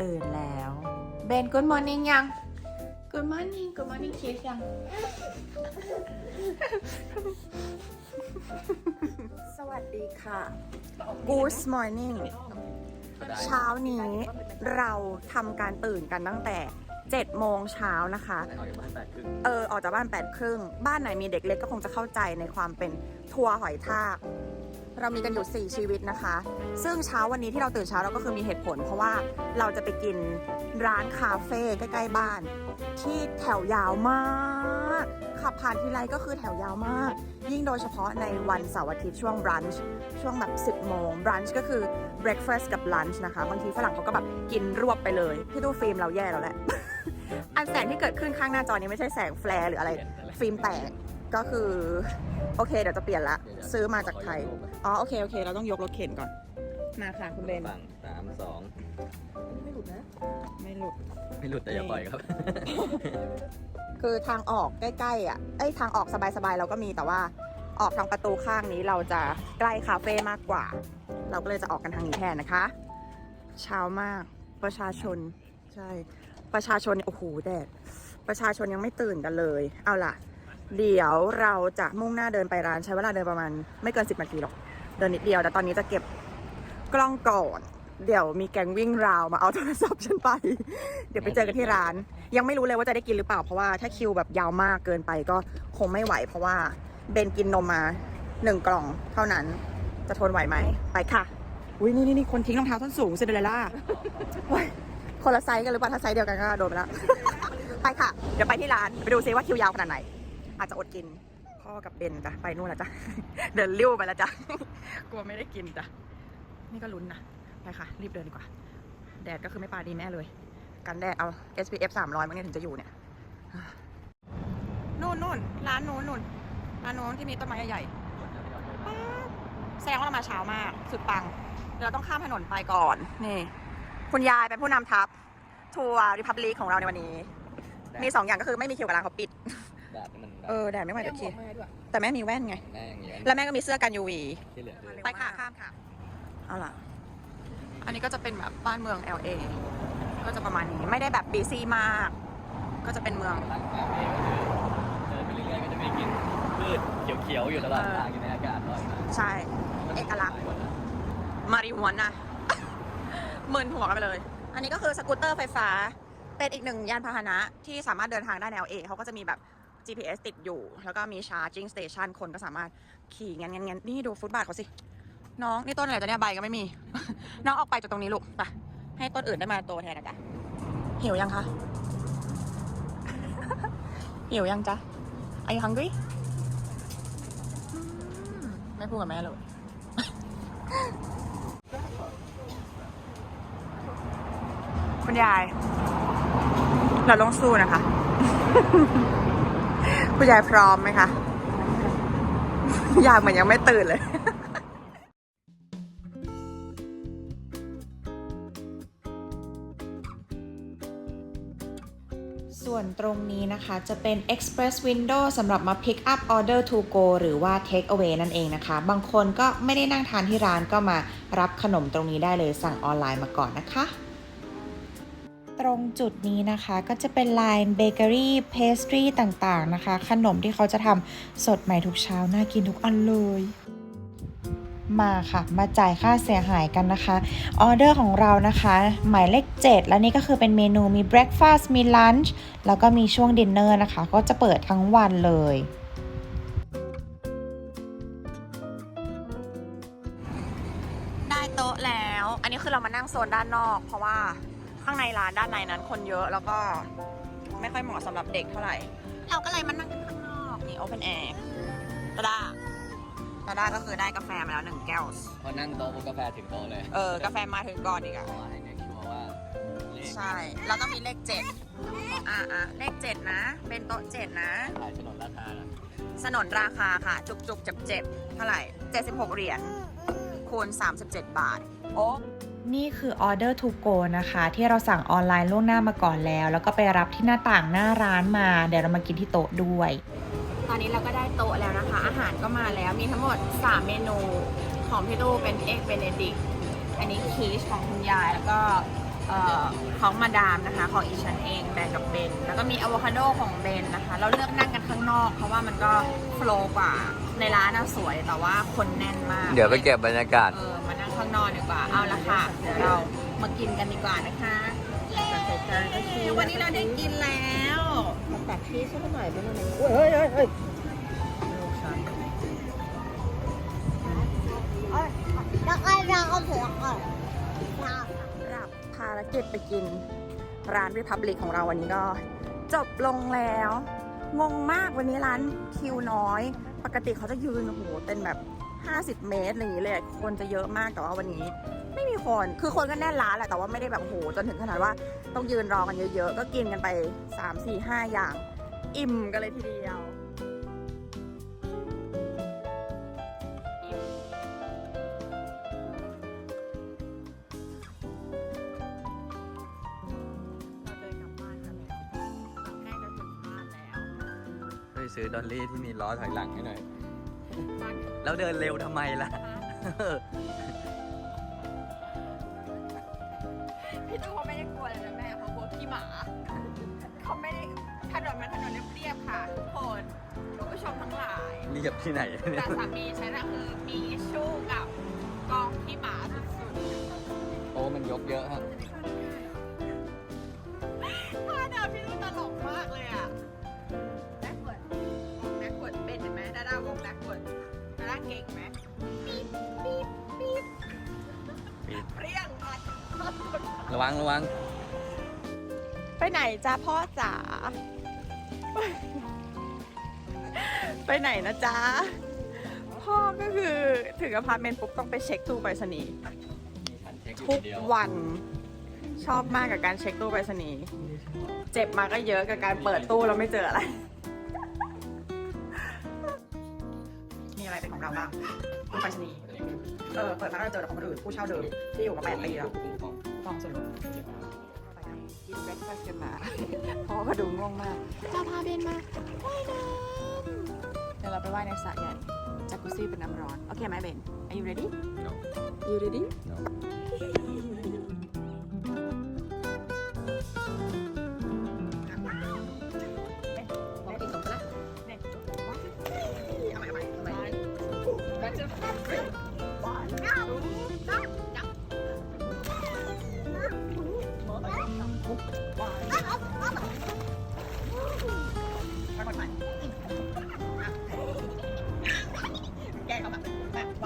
ตื่นแล้วเบน good morning ยัง good morning good morning kiss ยัง สวัสดีค่ะ good morning เช้านี้เราทำการตื่นกันตั้งแต่7โมงเช้านะคะออกจากบ้านแปดครึ่งเออ ออกจากบ้าน8ปดครึ่ง บ้านไหนมีเด็กเล็กก็คงจะเข้าใจในความเป็นทัวร์หอยทาก เรามีกันอยู่ 4 ชีวิตนะคะ ซึ่งเช้าวันนี้ที่เราตื่นเช้าเราก็คือมีเหตุผล เพราะว่าเราจะไปกินร้านคาเฟ่ใกล้ ๆ บ้าน ที่แถวยาวมาก ขับผ่านทีไรก็คือแถวยาวมาก ยิ่งโดยเฉพาะในวันเสาร์อาทิตย์ช่วง brunch ช่วงแบบ 10 โมง brunch ก็คือ breakfast กับ lunch นะคะ บางทีฝรั่งเขาก็แบบกินรวบไปเลย พี่ตู้ฟิล์มเราแย่แล้วแหละ อันแสงที่เกิดขึ้นข้างหน้าจอนี้ไม่ใช่แสงแฟลร์หรืออะไร ฟิล์มแตกก็คือ โอเคเดี๋ยวจะเปลี่ยนละ ซื้อมาจากไทย อ๋อโอเคโอเค เราต้องยกรถเข็นก่อน มาค่ะคุณเบนฝั่งสามสองไม่หลุดนะ ไม่หลุด ไม่หลุดแต่อย่าปล่อยครับ คือทางออกใกล้ๆอะ เอ้ยทางออกสบายๆเราก็มีแต่ว่าออกทางประตูข้างนี้เราจะใกล้คาเฟ่มากกว่า เราก็เลยจะออกกันทางนี้แทนนะคะ เช้ามากประชาชน ใช่ ประชาชนโอ้โหแดดประชาชนยังไม่ตื่นกันเลย เอาล่ะ เดี๋ยวเราจะมุ่งหน้าเดินไปร้านใช้เวลาเดินประมาณไม่เกิน10นาทีหรอก เดินนิดเดียว แต่ตอนนี้จะเก็บกล้องก่อน เดี๋ยวมีแก๊งวิ่งราวมาเอาโทรศัพท์ฉันไป เดี๋ยวไปเจอกันที่ร้าน ยังไม่รู้เลยว่าจะได้กินหรือเปล่า เพราะว่าถ้าคิวแบบยาวมากเกินไปก็คงไม่ไหว เพราะว่าเบนกินนมมาหนึ่งกล่องเท่านั้น จะทนไหวไหม ไปค่ะ อุ้ยนี่นี่นี่คนทิ้งรองเท้าส้นสูงซินเดอเรลล่าโอ้ยคนละไซส์กันหรือเปล่าถ้าไซส์เดียวกันก็โดนไปแล้ว ไปค่ะ เดี๋ยวไปที่ร้าน ไปดูซิว่าคิวยาวขนาดไหน อาจจะอดกิน พ่อกับเบนจ้ะไปนู่นแล้วจ้ะ เดินเลี้ยวไปแล้วจ้ะ กลัวไม่ได้กินจ้ะ นี่ก็ลุ้นนะ ไปค่ะ รีบเดินดีกว่า แดดก็คือไม่ปาดีแน่เลย กันแดดเอา SPF 300มั้งเนี่ยถึงจะอยู่เนี่ยนู่นนู่นร้านนู้นนู่นร้านนู้นที่มีต้นไม้ใหญ่ๆแสดงว่าเรามาเช้ามาก สุดปัง เราต้องข้ามถนนไปก่อน นี่ คุณยายเป็นผู้นำทัพทัวร์ริพับลิกของเราในวันนี้ มีสองอย่างก็คือไม่มีคิวกับร้านเขาปิด แดดนี่มันเออแดดไม่ไหวเดี๋ยวคิดแต่แม่มีแว่นไงแม่อย่างเงี้ยแล้วแม่ก็มีเสื้อกัน UV ที่เหลือคือไปค่ะข้ามค่ะเอาล่ะ อันนี้ก็จะเป็นแบบบ้านเมือง LA ก็จะประมาณนี้ไม่ได้แบบบีซีมาก ก็จะเป็นเมือง ร้านคาเฟ่ก็คือเดินไปเรื่อยๆก็จะมีกลิ่นพืชเขียวๆอยู่ตลอดทางอยู่ในอากาศอร่อยมากใช่ เอกลักษณ์ มาริฮวนะมึนหัวกันไปเลย อันนี้ก็คือสกูตเตอร์ไฟฟ้า เป็นอีกหนึ่งยานพาหนะที่สามารถเดินทางได้ใน LA เขาก็จะมีแบบ GPS ติดอยู่ แล้วก็มี charging station คนก็สามารถขี่งันงันงันนี่ดูฟุตบาทเขาสิ น้องนี่ต้นอะไรจะเนี่ยใบก็ไม่มี น้องออกไปจากตรงนี้ลูกไปให้ต้นอื่นได้มาโตแทนนะจ๊ะหิวยังคะหิวยังจ๊ะ Are you hungry อืมไม่พูดกับแม่เลยคุณยายเราต้องสู้นะคะ คุณยายพร้อมไหมคะยายเหมือนยังไม่ตื่นเลยส่วนตรงนี้นะคะจะเป็น Express Window สำหรับมา Pick up Order to go หรือว่า Take away นั่นเองนะคะ บางคนก็ไม่ได้นั่งทานที่ร้านก็มารับขนมตรงนี้ได้เลยสั่งออนไลน์มาก่อนนะคะ ตรงจุดนี้นะคะก็จะเป็น Line Bakery Pastry ต่างๆนะคะ ขนมที่เขาจะทำสดใหม่ทุกเช้า น่ากินทุกอันเลยมาค่ะ มาจ่ายค่าเสียหายกันนะคะ ออเดอร์ของเรานะคะ หมายเลข 7 แล้วนี่ก็คือเป็นเมนูมี breakfast มี lunch แล้วก็มีช่วงดินเนอร์นะคะ ก็จะเปิดทั้งวันเลย ได้โต๊ะแล้ว อันนี้คือเรามานั่งโซนด้านนอกเพราะว่า ข้างในร้านด้านในนั้นคนเยอะแล้วก็ไม่ค่อยเหมาะสำหรับเด็กเท่าไหร่ เราก็เลยมานั่งกันข้างนอกนี่ open air ตาดาตาดาก็คือได้กาแฟมาแล้วหนึ่งแก้ว พอนั่งโต๊ะปุ๊บกาแฟถึงโต๊ะเลยเออ กาแฟมาถึงก่อนอีกอะเพราะว่าให้เด็กชัวร์ว่าเลขใช่เราต้องมีเลขเจ็ดอ่าอะเลขเจ็ดนะ เป็นโต๊ะเจ็ดนะ ขายถนนราคาน่ะสนนราคาค่ะ จุกจุกเจ็บเจ็บๆเท่าไหร่ 76 เหรียญคูณ37 บาท โอ้ นี่คือออเดอร์ to go นะคะ ที่เราสั่งออนไลน์ล่วงหน้ามาก่อนแล้ว แล้วก็ไปรับที่หน้าต่างหน้าร้านมา เดี๋ยวเรามากินที่โต๊ะด้วย ตอนนี้เราก็ได้โต๊ะแล้วนะคะ อาหารก็มาแล้วมีทั้งหมด 3 เมนูของพี่ตู้เป็นเอ็กเบเนดิกอันนี้คีชของคุณยายแล้วก็เอ่อของมาดามนะคะ ของอีฉันเองแบ่งกับเบน แล้วก็มีอะโวคาโดของเบนนะคะ เราเลือกนั่งกันข้างนอก เพราะว่ามันก็โฟลว์กว่าในร้านน่ะสวยแต่ว่าคนแน่นมาก เดี๋ยวไปเก็บบรรยากาศเออมานั่ง ข้างนอกดีกว่า เอาละค่ะ เดี๋ยวเรามากินกันดีกว่านะคะเย้วันนี้เราได้กินแล้วตัดชีสสักหน่อยเป็นอะไรเฮ้ยเฮ้ยเฮ้ยแล้วก็เราเอาเผือกก่อนเราสำหรับภารกิจไปกิน ร้านวิพับลิกของเราวันนี้ก็ จบลงแล้ว งงมากวันนี้ร้านคิวน้อย ปกติเขาจะยืนโอ้โหเป็นแบบ 50 เมตรอะไรอย่างนี้เลยคนจะเยอะมากแต่ว่าวันนี้ ไม่มีคนคือคนก็แน่นร้านแหละแต่ว่าไม่ได้แบบโอ้โหจนถึงขนาดว่าต้องยืนรอกันเยอะๆ ก็กินกันไป 3 4 5 อย่าง อิ่มกันเลยทีเดียวเราเดินกลับบ้านกันแล้วใกล้จะถึงบ้านแล้วไปซื้อดอลลี่ที่มีล้อถอยหลังให้หน่อยบ้าน แล้วเดินเร็วทำไมล่ะ พี่ตู้เขาไม่ได้กลัวเลยนะแม่เขากลัวขี้หมา เขาไม่ได้ถนนมันถนนเรียบๆค่ะทุกคนคุณผู้ชมทั้งหลายเรียบที่ไหนเนี่แต่ยสามีฉันน่ะคือมีอิชชูกับกองขี้หมาสุดโอ้มันยกเยอะฮะ ๆ ระวังระวัง ไปไหนจ้าพ่อจ๋า ไปไหนนะจ๊ะ พ่อก็คือถึงอพาร์ตเมนต์ปุ๊บต้องไปเช็คตู้ไปรษณีย์ทุกววัน ชอบมากกับการเช็คตู้ไปรษณีย์เจ็บมาก็เยอะกับการเปิดตู้แล้วไม่เจออะไร มีอะไรเป็นของเราบ้างตู้ไปรษณีย์เออเปิดมาก็เจอแต่ของคนอื่นผู้เช่าเดิมที่อยู่มาแปดปีแล้ว ฟองส่วนลดกินเบรคฟาสต์กันมาพ่อก็ดูง่วงมากจะพาเบนมาว่ายน้ำเดี๋ยวเราไปว่ายในสระใหญ่จากกุซี่เป็นน้ำร้อน โอเคไหมเบน Are you ready No. You ready No.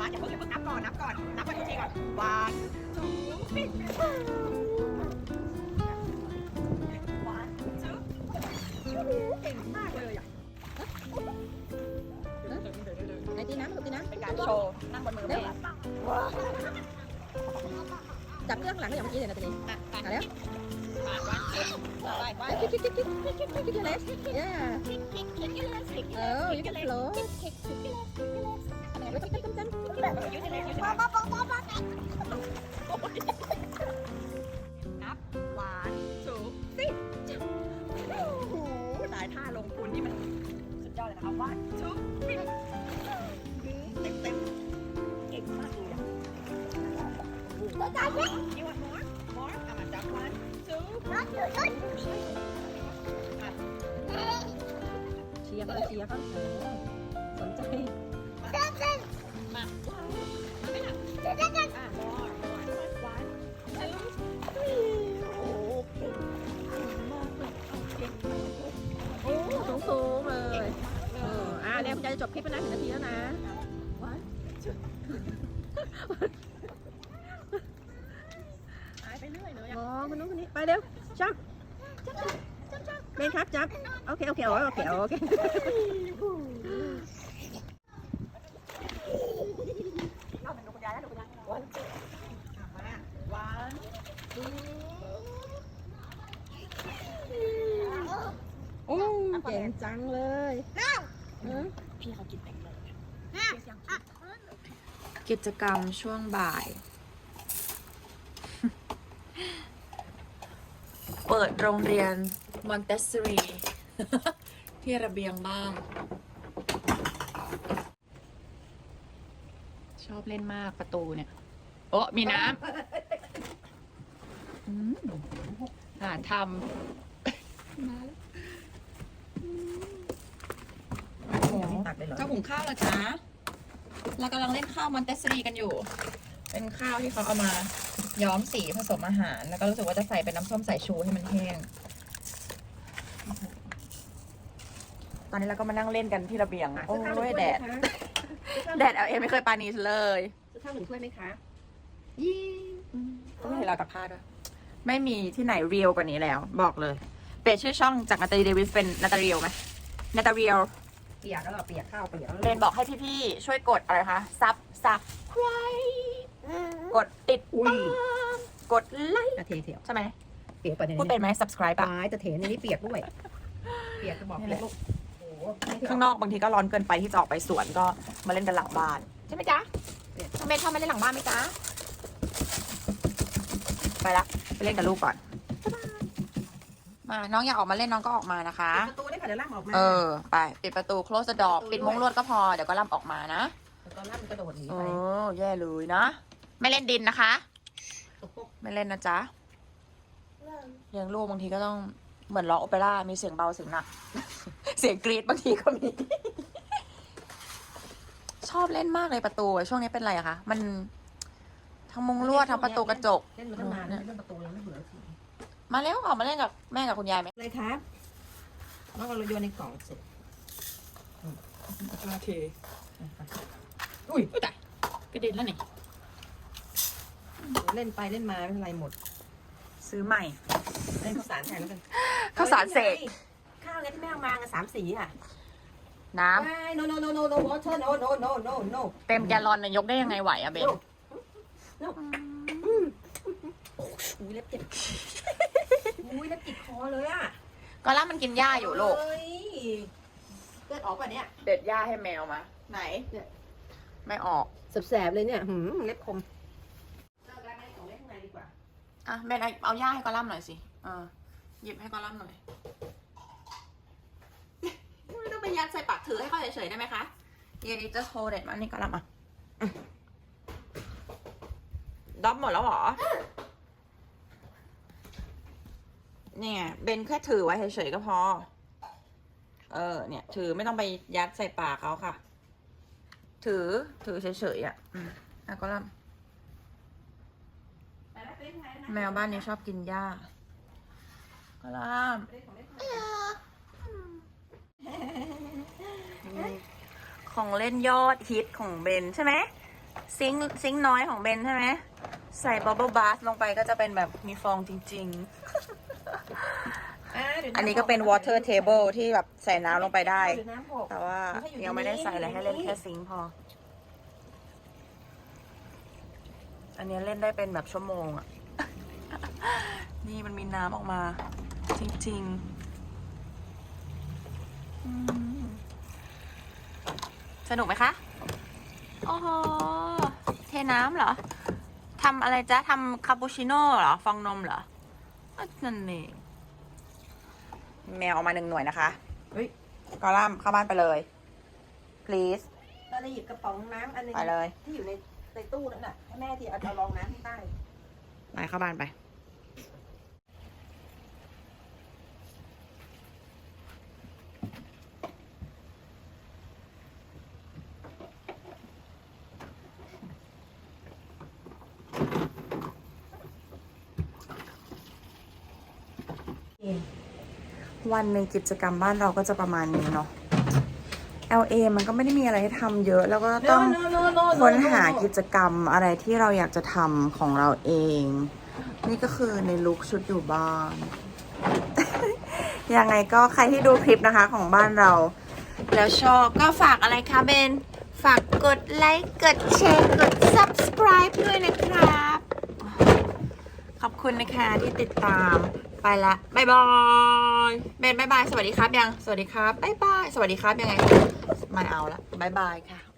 านอย่าเพิ่งอย่าเพิ่งนับก่อนนับก่อนนับก่อนทีก่อนวานทูฟิวานทูเก่งมากเลยอะไหนตีน้ำตีน้ำเป็นการโชว์นั่งบนมือแม่จับเครื่องหลังก็อย่างเมื่อกี้เลยนะตีนี้อะไปมาแล้วอะวันไปไปคิกคิกคิกคิกคิกคิกคิกคิกเลส yeah oh you can float ตั้มตั้มตั้มยืดเลยยืด เลยนับวันทูสิโอ้โหสายท่าลงทุนนี่มันสุดยอดเลยนะคะวันทูสิเต็มเต็มเก่งมากเลยอะ You want more? More? เอามาจับ one two เชียร์เขาเชียร์เขาสนใจ สูงสูงเลยเอออ่าเนี่ยคุณยายจะจบคลิปแล้วนะถึงนาทีแล้วนะหายไปเรื่อยเลยมองคนนู้นคนนี้ไปเร็วจับเบนครับจับโอเคโอเคโอเคโอเค เราเป็นลูกคุณยายแล้วลูกคุณยาย one two มา one two โอ้ เก่งจังเลยเออพี่เขากินเต็มเลยกิจกรรมช่วงบ่าย เปิดโรงเรียนมอนเตสซอรีที่ระเบียงบ้านชอบเล่นมากประตูเนี่ย โอ้มีน้ำอืมอาหารทำเจ้าหุงข้าวเหรอจ๊ะเรากำลังเล่นข้าวมันเตสรีกันอยู่ เป็นข้าวที่เขาเอามาย้อมสีผสมอาหาร แล้วก็รู้สึกว่าจะใส่เป็นน้ำส้มสายชูให้มันแห้ง ตอนนี้เราก็มานั่งเล่นกันที่ระเบียง โอ้ยแดด แดดเอลเอไม่เคยปานีเลยจะข้าวหนึ่งถ้วยไหมคะต้องให้เราตักผ้าด้วย ไม่มีที่ไหนเรียวกว่านี้แล้ว บอกเลย เปลี่ยนชื่อช่องจากนาตาลีเดวิสเป็นนาตาเรียลไหมนาตาเรียล เปียกแล้วเหรอเปียกข้าวเปียกแล้วเรนบอกให้พี่ๆช่วยกดอะไรคะซับซับใครกดติดอุ้ยตามกดไลค์อะเทเถียวใช่ไหมเปียกไปในพูดนี้เป็นไหม subscribe ปปะลายแต่เถในนี้เปียกด้วย เปียกจะบอกเปียกลูกโอ้โหข้างนอกบางทีก็ร้อนเกินไปที่จะออกไปสวนก็มาเล่นกันหลังบ้าน ใช่ไหมจ๊ะน้องเบนชอบมาเล่นหลังบ้านไหมจ๊ะไปละไปเล่นกับลูกก่อนมาน้องอยากออกมาเล่นน้องก็ออกมานะคะประตูได้ ค่ะเดี๋ยวล่างออกมาเออ ไป ปิดประตู close the door ปิดมุ้งลวดก็พอ เดี๋ยวก็ล่ำออกมานะตอนล่างมันกระโดดหนีโอ้ไปแย่เลยนะ ไม่เล่นดินนะคะไม่เล่นนะจ๊ะเลี้ยงลูกบางทีก็ต้องเหมือนร้องโอเปร่า มีเสียงเบาเสียงหนัก เสียงกรีดบางทีก็มี ชอบเล่นมากเลยประตูอะช่วงนี้เป็นไรอะคะ มันทั้งมุงลวดทั้งประตูกระจก เล่นมาตั้งนานแล้วเล่นประตูยังไม่เบื่อทีมาเร็วออกมาเล่นกับแม่กับคุณยายไหมเลยครับ แล้วก็เราโยนในกล่องเสร็จโอเคอุ้ยตายกระเด็นแล้วนี่เล่นไปเล่นมาไม่เป็นไรหมด ซื้อใหม่ เล่นข้าวสารแทนแล้วกันข้าวสารเสกข้าวเนี่ยที่แม่เอามาไงสามสีอะ น้ไม่ no no no no no water no no no no no ำเต็มแกลลอนน่ะยกได้ยังไงไหวอะเบนอุ้ยเล็บเจ็บอุ้ยเล็บติดคอเลยอะ ก็ล่ามันกินหญ้าอยู่ลูก เฮ้ยเลือดออกป่ะเนี่ย เด็ดหญ้าให้แมวมา ไหน เนี่ย ไม่ออก แสบๆเลยเนี่ยหืมเล็บคม เลิกแล้วงั้นของเล่นข้างในดีกว่า อะเบนเอาเอาหญ้าให้กอลัมน์หน่อยสิเออหยิบให้กอลัมน์หน่อย ไม่ต้องไปยัดใส่ปากถือให้เขาเฉยๆได้ไหมคะเยดิจะโฮเด็ดมานี่กอลัมน์อะอะดอบหมดแล้วเหรอ เนี่ยเบนแค่ถือไว้เฉยๆก็พอ เออ เนี่ย ถือไม่ต้องไปยัดใส่ปากเขาค่ะ ถือถือเฉยๆอะ อืมอะกอลัมน์แมวบ้านนี้ชอบกินหญ้ากลามของเล่นยอดฮิตของเบนใช่ไหมซิงค์ซิงค์น้อยของเบนใช่ไหมใส่บับเบิลบาสลงไปก็จะเป็นแบบมีฟองจริง ๆ อันนี้ก็เป็น water table ที่แบบใส่น้ำลงไปได้เยวน้ำหกแต่ว่ายังไม่ได้ใส่อะไรให้เล่นแค่ซิงค์พอ อันนี้เล่นได้เป็นแบบชั่วโมงอะนี่มันมีน้ำออกมา จริงๆอืมสนุกไหมคะ โอ้โห เทน้ำเหรอ ทำอะไรจ๊ะ ทำคาปูชิโน่เหรอ ฟองนมเหรออะนั่นเอง แมวออกมาหนึ่งหน่วยนะคะเฮ้ยกอลัมน์เข้าบ้านไปเลย please ตอนนี้หยิบกระป๋องน้ำอันหนึงไปเลย ที่อยู่ในในตู้นั่นน่ะให้แม่ที่เอาเอารองน้ำที่ใต้ ไปเข้าบ้านไป วันหนึ่งกิจกรรมบ้านเราก็จะประมาณนี้เนาะ LA มันก็ไม่ได้มีอะไรให้ทำเยอะ แล้วก็ต้องค้นหากิจกรรมอะไรที่เราอยากจะทำของเราเอง นี่ก็คือในลุคชุดอยู่บ้าน ยังไงก็ใครที่ดูคลิปนะคะของบ้านเรา แล้วชอบก็ฝากอะไรคะเบน ฝากกดไลค์ กดแชร์ กด subscribe ด้วยนะครับ ขอบคุณนะคะที่ติดตาม ไปละบายบายเบนบายบาย สวัสดีครับยัง สวัสดีครับบายบาย สวัสดีครับยังไงไม่เอาละบายบายค่ะ